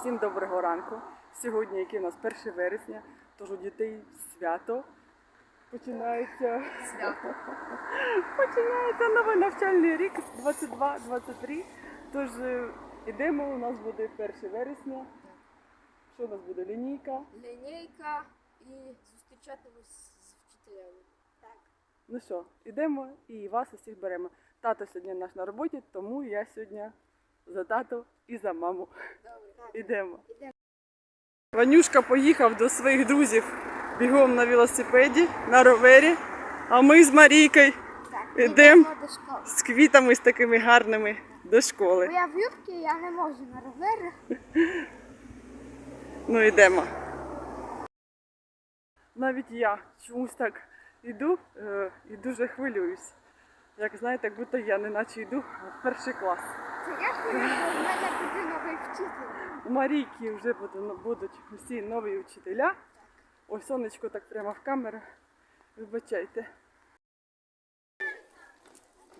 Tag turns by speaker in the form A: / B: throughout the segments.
A: Усім доброго ранку. Сьогодні, який у нас 1 вересня, тож у дітей свято. Починається, Починається новий навчальний рік 22-23. Тож е, ідемо, у нас буде 1 вересня. Що у нас буде? Лінійка.
B: лінійка і зустрічатимось з вчителями. Так.
A: Ну що, ідемо і вас усіх беремо. Тато сьогодні наш на роботі, тому я сьогодні за тато і за маму. Ідемо. Ванюшка поїхав до своїх друзів бігом на велосипеді, на ровері, а ми з Марійкою
B: школи.
A: з квітами з такими гарними до школи.
B: Бо я в юбці, я не можу на ровері.
A: Ну йдемо. Навіть я чомусь так йду е, і дуже хвилююсь. Як знаєте, як будто я не наче йду в перший клас.
B: Це я
A: У Марійки вже будуть усі нові вчителя. Ой, сонечко так прямо в камеру. Вибачайте.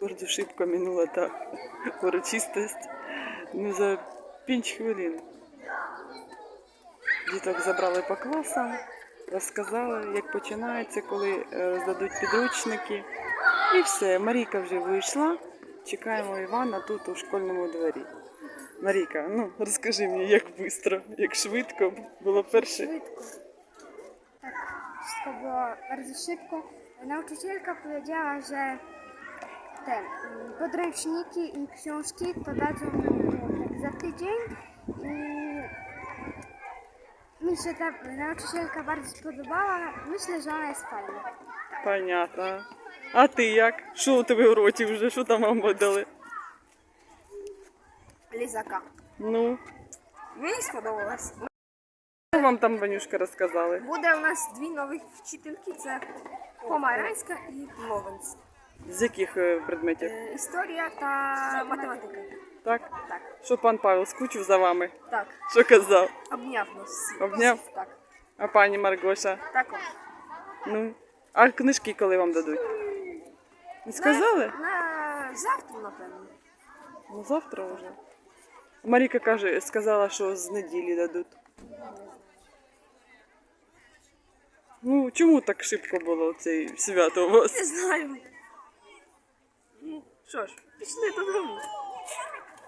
A: Дуже шибко минула та урочистість. Не за пінч хвилин. Діток забрали по класам, розказали, як починається, коли е, роздадуть підручники. І все, Марійка вже вийшла. Чекаємо Івана тут у школьному дворі. Марійка, ну розкажи мені, як швидко, як швидко було перше.
B: Szybko. Tak, wszystko było bardzo szybko. Nauczycielka powiedziała, że te mm, podręczniki i książki to dadzą tak za tydzień i mi się ta nauczycielka bardzo spodobała. Myślę, że ona jest fajna.
A: Понятно. А ти як? Що у тебе в роті вже? Що там вам видали?
B: Лізака.
A: Ну,
B: Мені сподобалось.
A: що вам там Ванюшка розказали?
B: Буде у нас дві нових вчительки: це Помаранська і Ловенс.
A: З яких е, предметів?
B: Історія та математика.
A: Так?
B: Так.
A: Що пан Павел скучив за вами?
B: Так.
A: Що казав?
B: Обняв нас.
A: Обняв?
B: Так.
A: А пані Маргоша?
B: Також.
A: Ну. А книжки коли вам дадуть? Не сказали?
B: На, на завтра, напевно.
A: Ну завтра вже. Маріка каже, сказала, що з неділі дадуть. Ну, чому так шибко було це свято у вас?
B: Не знаю. Ну, що ж, пішли додому.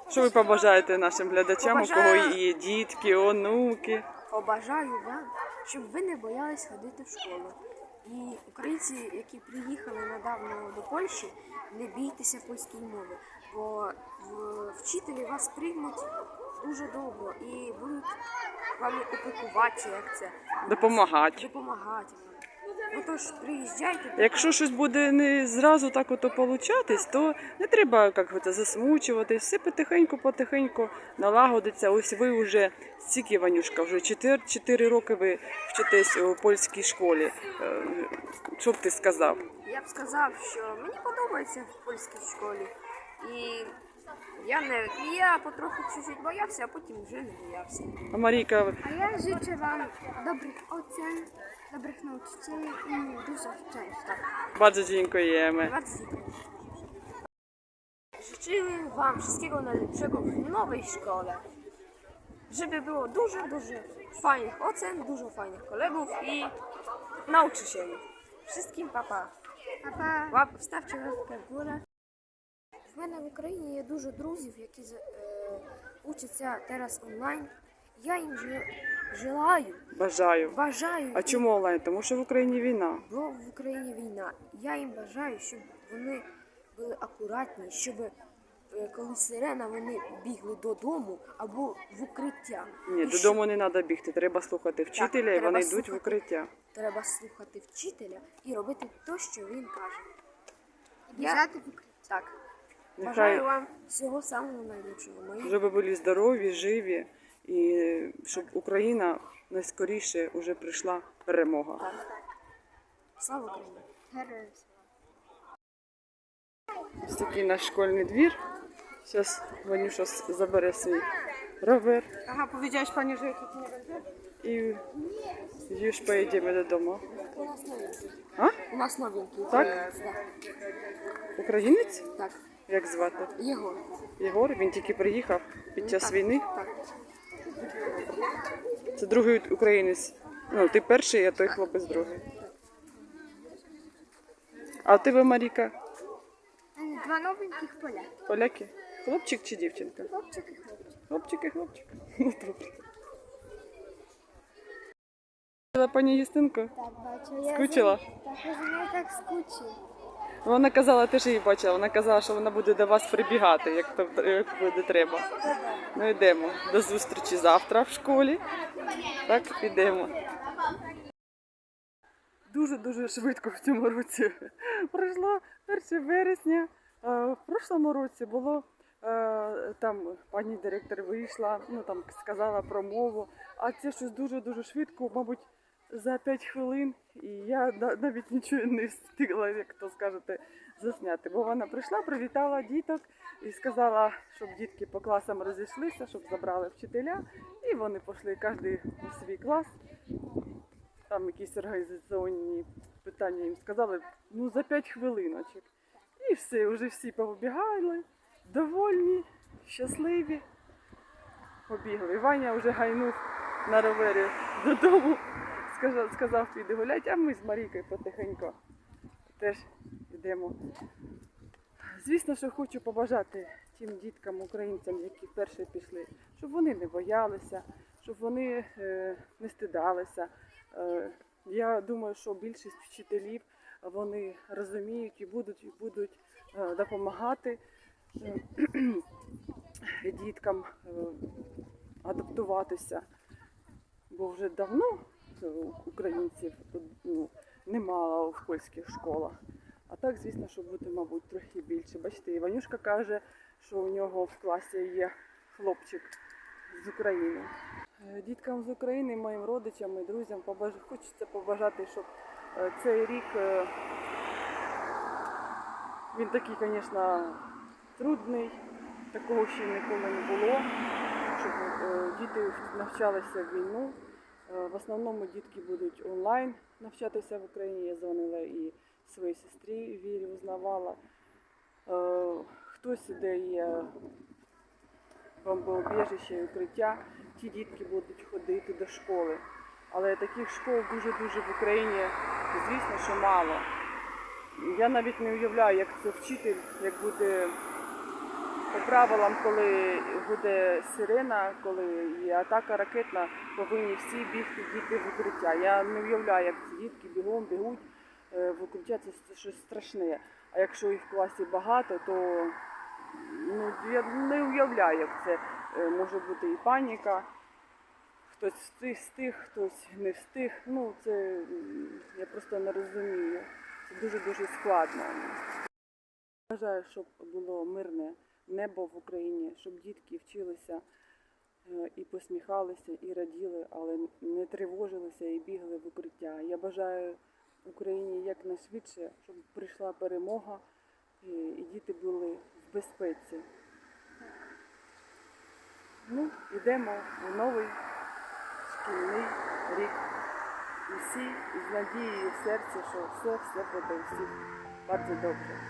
A: Що ви побажаєте нашим глядачам, у кого
B: Побажаю-
A: є дітки, онуки?
B: Побажаю вам, щоб ви не боялись ходити в школу. І українці, які приїхали недавно до Польщі, не бійтеся польської мови, бо вчителі вас приймуть дуже добре і будуть вам опікувати, як це,
A: Допомагати.
B: допомагати. Отож, приїжджайте.
A: Якщо щось буде не зразу так ото получатись, то не треба як це, засмучуватись, все потихеньку, потихеньку налагодиться. Ось ви вже стільки, Ванюшка, вже 4, 4 роки ви вчитесь у польській школі. Е, Що б ти сказав?
B: Я б сказав, що мені подобається в польській школі. І я не я потроху чуть-чуть боявся, а потім вже не боявся.
A: А Марійка,
B: A ja życzę Wam dobrych ocen, dobrych nauczycieli i dużo szczęścia.
A: bardzo dziękujemy.
B: Bardzo dziękuję. Życzymy Wam wszystkiego najlepszego w nowej szkole. Żeby było dużo, dużo fajnych ocen, dużo fajnych kolegów i nauczycieli. Wszystkim papa. Papa. Łap, wstawcie łapkę w górę. В мене в Україні є дуже друзів, які з- е, учаться зараз онлайн. Я їм же- желаю,
A: Бажаю.
B: бажаю.
A: А чому онлайн? Тому що в Україні війна.
B: Бо в Україні війна. Я їм бажаю, щоб вони були акуратні, щоб е, коли сирена, вони бігли додому або в укриття.
A: Ні,
B: І
A: додому не треба бігти. Треба слухати вчителя, і
B: треба
A: вони йдуть в укриття.
B: Треба слухати вчителя і робити те, що він каже.
C: Біжати в укриття.
B: Так.
A: Нехай
B: Бажаю вам всього самого. Мої
A: щоб були здорові, живі, і щоб Україна найскоріше вже прийшла перемога.
B: так. Слава Україні!
C: Героям
A: Ось такий наш школьний двір. Зараз Ванюша забере свій ровер
C: Ага, pani, że ja тут nie będę?
A: і już поїдемо додому.
B: У нас новенький.
A: А?
B: У нас новенький.
A: Так?
B: Е, Так.
A: Українець?
B: так.
A: Як звати?
B: Єгор.
A: Єгор, він тільки приїхав під час
B: Так,
A: війни.
B: Так.
A: Це другий українець. Ну, ти перший, а той хлопець другий. А в тебе Маріка?
C: Два новеньких поля.
A: Поляки? Хлопчик чи дівчинка?
C: Хлопчик і хлопчик.
A: Хлопчик і хлопчик. Ну добре. Бачила Пані Юстинко?
C: Так, бачу. Я
A: Скучила?
C: за- Так, я за нею так скучила.
A: Вона казала, ти ж її бачила, вона казала, що вона буде до вас прибігати, як, як буде треба. Ну йдемо. До зустрічі завтра в школі. Так, підемо. Дуже-дуже швидко в цьому році. Пройшло 1 вересня. Е, В прошлому році було е, там пані директор вийшла, ну там сказала про мову, а це щось дуже-дуже швидко, мабуть, за 5 хвилин. І я навіть нічого не встигла, як то скажете, засняти. Бо вона прийшла, привітала діток і сказала, щоб дітки по класам розійшлися, щоб забрали вчителя. І вони пішли кожен у свій клас. Там якісь організаційні питання їм сказали, ну за 5 хвилиночок. І все, вже всі повибігали, довольні, щасливі. Побігли. Ваня вже гайнув на ровері додому, сказав, сказав піде гулять, а ми з Марійкою потихеньку теж йдемо. Звісно, що хочу побажати тим діткам, українцям, які вперше пішли, щоб вони не боялися, щоб вони е, не стидалися. Е, я думаю, що більшість вчителів вони розуміють і будуть, і будуть е, допомагати діткам адаптуватися. Бо вже давно українців ну, немало в польських школах. А так, звісно, що буде, мабуть, трохи більше. Бачите, Іванюшка каже, що у нього в класі є хлопчик з України. Е, Діткам з України, моїм родичам і друзям побаж... хочеться побажати, щоб е, цей рік е, він такий, звісно, трудний, такого ще ніколи не було, щоб е, діти навчалися в війну. Е, В основному дітки будуть онлайн навчатися в Україні. Я дзвонила і своїй сестрі Вірі узнавала. Е, Хтось де є бомбоубіжище і укриття, ті дітки будуть ходити до школи. Але таких школ дуже-дуже в Україні, звісно, що мало. Я навіть не уявляю, як це вчитель, як буде по правилам, коли буде сирена, коли є атака ракетна, повинні всі бігти діти в укриття. Я не уявляю, як ці дітки бігом бігуть е, в укриття, це, щось страшне. А якщо їх в класі багато, то ну, я не уявляю, як це е, може бути і паніка. Хтось встиг, встиг, хтось не встиг. Ну, це я просто не розумію. Це дуже-дуже складно. Бажаю, щоб було мирне небо в Україні, щоб дітки вчилися е, і посміхалися, і раділи, але не тривожилися і бігли в укриття. Я бажаю Україні якнайшвидше, щоб прийшла перемога і, діти були в безпеці. Ну, йдемо в новий шкільний рік. І з надією в серці, що все, все буде всіх дуже добре.